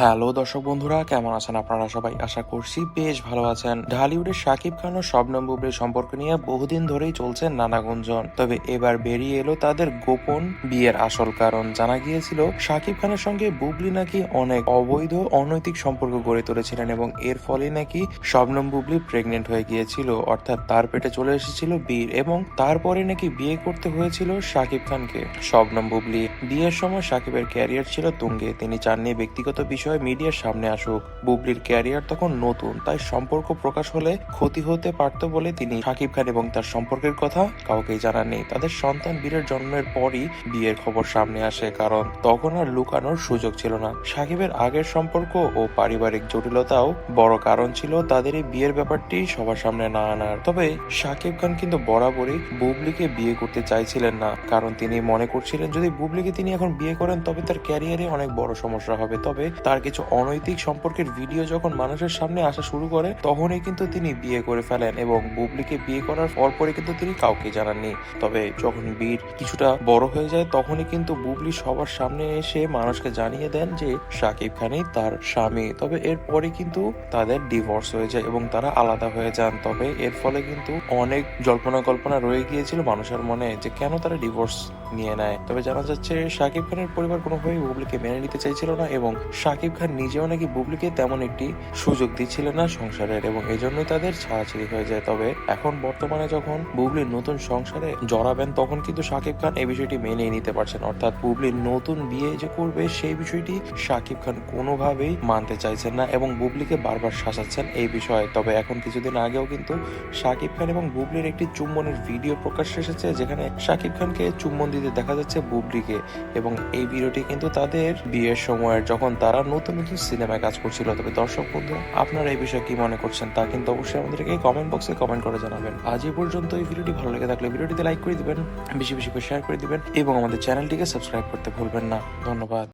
Hello দর্শক বন্ধুরা, কেমন আছেন আপনারা সবাই? আশা করছি বেশ ভালো আছেন। ঢালিউডের শাকিব খান ও শবনম বুবলির সম্পর্ক নিয়ে বহুদিন ধরেই চলছে নানা গুঞ্জন। তবে এবার বেরিয়ে এলো তাদের গোপন বিয়ের আসল কারণ। জানা গিয়েছিল শাকিব খানের সঙ্গে বুবলি নাকি অনেক অবৈধ অনৈতিক সম্পর্ক গড়ে তুলেছিলেন এবং এর ফলে নাকি শবনম বুবলি প্রেগনেন্ট হয়ে গিয়েছিল। অর্থাৎ তার পেটে চলে এসেছিল বীর এবং তারপরে নাকি বিয়ে করতে হয়েছিল শাকিব খানকে। শবনম বুবলি বিয়ের সময় শাকিবের ক্যারিয়ার ছিল তুঙ্গে। তিনি চাননি ব্যক্তিগত বিষয় মিডিয়ার সামনে আসুক। বুবলির ক্যারিয়ার তখন নতুন, তাই সম্পর্ক প্রকাশ হলে ক্ষতি হতে পারত বলে তিনি শাকিব খান এবং তার সম্পর্কের কথা কাউকেই জানাননি। তাদের সন্তান বীরের জন্মের পরই বিয়ের খবর সামনে আসে, কারণ তখন আর লুকানোর সুযোগ ছিল না। সাকিবের আগের সম্পর্ক ও পারিবারিক জটিলতাও বড় কারণ ছিল তাদের এই বিয়ের ব্যাপারটি সবার সামনে না আনার। তবে শাকিব খান কিন্তু বরাবরই বুবলিকে বিয়ে করতে চাইছিলেন না, কারণ তিনি মনে করছিলেন, যদি বুবলিকে তিনি এখন বিয়ে করেন, তবে তার ক্যারিয়ারে অনেক বড় সমস্যা হবে। তবে তার কিছু অনৈতিক সম্পর্কের ভিডিও যখন মানুষের সামনে আসা শুরু করে, তখনই কিন্তু তিনি বিয়ে করে ফেলেন এবং বুবলিকে বিয়ে করার পর পরে কিন্তু তিনি কাউকে জানাননি। তবে যখন বীর কিছুটা বড় হয়ে যায়, তখনই কিন্তু বুবলি সবার সামনে এসে মানুষকে জানিয়ে দেন যে শাকিব খানই তার স্বামী। তবে এরপরে কিন্তু তাদের ডিভোর্স হয়ে যায় এবং তারা আলাদা হয়ে যান। তবে এর ফলে কিন্তু অনেক জল্পনা কল্পনা রয়ে গিয়েছিল মানুষের মনে যে কেন তারা ডিভোর্স নিয়ে নেয়। তবে জানা যাচ্ছে, শাকিব খানের পরিবার কোনোভাবেই বুবলিকে মেনে নিতে চাইছিল না এবং শাকিব খান নিজেও নাকি বুবলিকে তেমন একটি সুযোগ দিচ্ছিলেন না সংসারের এবং এজন্যই তাদের ছাড়াছাড়ি হয়ে যায়। তবে এখন বর্তমানে যখন বুবলির নতুন সংসারে জড়াবেন, তখন কিন্তু শাকিব খান এই বিষয়টি মেনে নিতে পারছেন। অর্থাৎ বুবলির নতুন বিয়ে যে করবে, সেই বিষয়টি শাকিব খান কোনোভাবেই মানতে চাইছেন না এবং বুবলিকে বারবার শাসাচ্ছেন এই বিষয়ে। তবে এখন কিছুদিন আগেও কিন্তু শাকিব খান এবং বুবলির একটি চুম্বনের ভিডিও প্রকাশ এসেছে, যেখানে শাকিব খানকে চুম্বন দিতে দেখা যাচ্ছে বুবলিকে এবং এই ভিডিওটি কিন্তু তাদের বিয়ের সময়ের যখন তারা নতুন নতুন সিনেমায় কাজ করছিল। তবে দর্শক বন্ধু আপনারা এই বিষয়ে কি মনে করছেন তা কিন্তু অবশ্যই আমাদেরকে কমেন্ট বক্সে কমেন্ট করে জানাবেন। আজ এই পর্যন্ত এই ভিডিওটি ভালো লেগে থাকলে ভিডিওটিতে লাইক করে দিবেন, বেশি বেশি করে শেয়ার করে দিবেন এবং আমাদের চ্যানেলটিকে সাবস্ক্রাইব করতে ভুলবেন না। ধন্যবাদ।